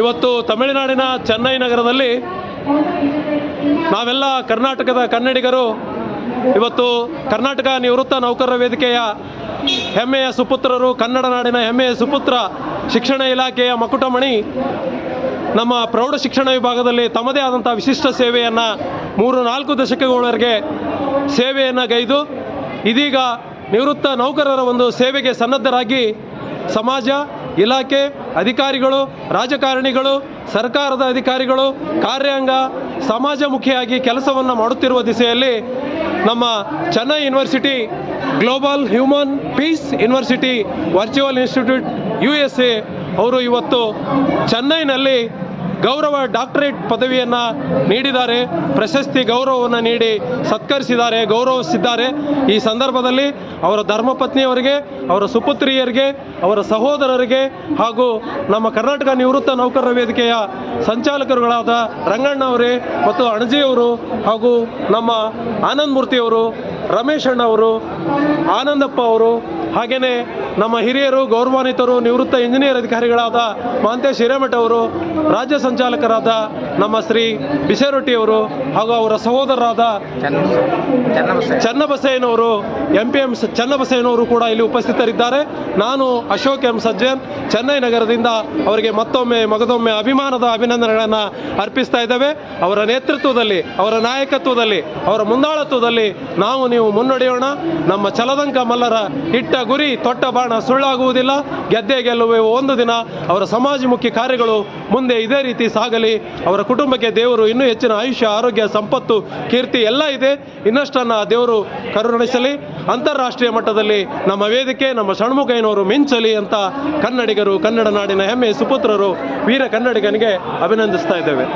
ಇವತ್ತು ತಮಿಳುನಾಡಿನ ಚೆನ್ನೈ ನಗರದಲ್ಲಿ ನಾವೆಲ್ಲ ಕರ್ನಾಟಕದ ಕನ್ನಡಿಗರು. ಇವತ್ತು ಕರ್ನಾಟಕ ನಿವೃತ್ತ ನೌಕರರ ವೇದಿಕೆಯ ಹೆಮ್ಮೆಯ ಸುಪುತ್ರರು, ಕನ್ನಡ ನಾಡಿನ ಹೆಮ್ಮೆಯ ಸುಪುತ್ರ ಶಿಕ್ಷಣ ಇಲಾಖೆಯ ಮಕುಟಮಣಿ. ನಮ್ಮ ಪ್ರೌಢ ಶಿಕ್ಷಣ ವಿಭಾಗದಲ್ಲಿ ತಮ್ಮದೇ ಆದಂಥ ವಿಶಿಷ್ಟ ಸೇವೆಯನ್ನು ಮೂರು ನಾಲ್ಕು ದಶಕಗಳವರೆಗೆ ಸೇವೆಯನ್ನು ಗೈದು, ಇದೀಗ ನಿವೃತ್ತ ನೌಕರರ ಒಂದು ಸೇವೆಗೆ ಸನ್ನದ್ಧರಾಗಿ ಸಮಾಜ ಇಲಾಖೆ ಅಧಿಕಾರಿಗಳು, ರಾಜಕಾರಣಿಗಳು, ಸರ್ಕಾರದ ಅಧಿಕಾರಿಗಳು, ಕಾರ್ಯಾಂಗ ಸಮಾಜಮುಖಿಯಾಗಿ ಕೆಲಸವನ್ನು ಮಾಡುತ್ತಿರುವ ದಿಸೆಯಲ್ಲಿ ನಮ್ಮ Chennai university global human peace university virtual institute U S A ಅವರು ಇವತ್ತು ಚೆನ್ನೈನಲ್ಲಿ ಗೌರವ ಡಾಕ್ಟರೇಟ್ ಪದವಿಯನ್ನು ನೀಡಿದ್ದಾರೆ. ಪ್ರಶಸ್ತಿ ಗೌರವವನ್ನು ನೀಡಿ ಸತ್ಕರಿಸಿದ್ದಾರೆ, ಗೌರವಿಸಿದ್ದಾರೆ. ಈ ಸಂದರ್ಭದಲ್ಲಿ ಅವರ ಧರ್ಮಪತ್ನಿಯವರಿಗೆ, ಅವರ ಸುಪುತ್ರಿಯರಿಗೆ, ಅವರ ಸಹೋದರರಿಗೆ ಹಾಗೂ ನಮ್ಮ ಕರ್ನಾಟಕ ನಿವೃತ್ತ ನೌಕರರ ವೇದಿಕೆಯ ಸಂಚಾಲಕರುಗಳಾದ ರಂಗಣ್ಣವರೇ ಮತ್ತು ಅಣಜಿಯವರು ಹಾಗೂ ನಮ್ಮ ಆನಂದ್ ಮೂರ್ತಿಯವರು ರಮೇಶ್ ಅಣ್ಣ ಅವರು, ಆನಂದಪ್ಪ ಅವರು ಹಾಗೆಯೇ ನಮ್ಮ ಹಿರಿಯರು, ಗೌರವಾನ್ವಿತರು, ನಿವೃತ್ತ ಇಂಜಿನಿಯರ್ ಅಧಿಕಾರಿಗಳಾದ ಮಹಂತೇಶ್ ಹಿರೇಮಠ ಅವರು, ರಾಜ್ಯ ಸಂಚಾಲಕರಾದ ನಮ್ಮ ಶ್ರೀ ಬಿಸೇರೊಟ್ಟಿಯವರು ಹಾಗೂ ಅವರ ಸಹೋದರರಾದ ಚನ್ನಬಸಯ್ಯನವರು ಎಂ ಪಿ ಎಂ ಚನ್ನಬಸಯ್ಯನವರು ಕೂಡ ಇಲ್ಲಿ ಉಪಸ್ಥಿತರಿದ್ದಾರೆ. ನಾನು ಅಶೋಕ್ ಎಂ ಸಜ್ಜನ್, ಚೆನ್ನೈ ನಗರದಿಂದ ಅವರಿಗೆ ಮತ್ತೊಮ್ಮೆ, ಮಗದೊಮ್ಮೆ ಅಭಿಮಾನದ ಅಭಿನಂದನೆಗಳನ್ನು ಅರ್ಪಿಸ್ತಾ ಇದ್ದೇವೆ. ಅವರ ನೇತೃತ್ವದಲ್ಲಿ, ಅವರ ನಾಯಕತ್ವದಲ್ಲಿ, ಅವರ ಮುಂದಾಳತ್ವದಲ್ಲಿ ನಾವು ನೀವು ಮುನ್ನಡೆಯೋಣ. ನಮ್ಮ ಚಲದಂಕ ಮಲ್ಲರ ಇಟ್ಟ ಗುರಿ, ತೊಟ್ಟ ಬಾಣ ಸುಳ್ಳಾಗುವುದಿಲ್ಲ. ಗೆದ್ದೆ ಗೆಲ್ಲುವೆ ಒಂದು ದಿನ ಅವರ ಸಮಾಜಮುಖಿ ಕಾರ್ಯಗಳು ಮುಂದೆ ಇದೇ ರೀತಿ ಸಾಗಲಿ. ಅವರ ಕುಟುಂಬಕ್ಕೆ ದೇವರು ಇನ್ನೂ ಹೆಚ್ಚಿನ ಆಯುಷ್ಯ, ಆರೋಗ್ಯ, ಸಂಪತ್ತು, ಕೀರ್ತಿ ಎಲ್ಲ ಇದೆ. ಇನ್ನಷ್ಟನ್ನು ದೇವರು ಕರುಣಿಸಲಿ. ಅಂತಾರಾಷ್ಟ್ರೀಯ ಮಟ್ಟದಲ್ಲಿ ನಮ್ಮ ವೇದಿಕೆ, ನಮ್ಮ ಷಣ್ಮುಖಯ್ಯನವರು ಮಿಂಚಲಿ ಅಂತ ಕನ್ನಡಿಗರು, ಕನ್ನಡ ನಾಡಿನ ಹೆಮ್ಮೆ ಸುಪುತ್ರರು, ವೀರ ಕನ್ನಡಿಗನಿಗೆ ಅಭಿನಂದಿಸ್ತಾ ಇದ್ದೇವೆ.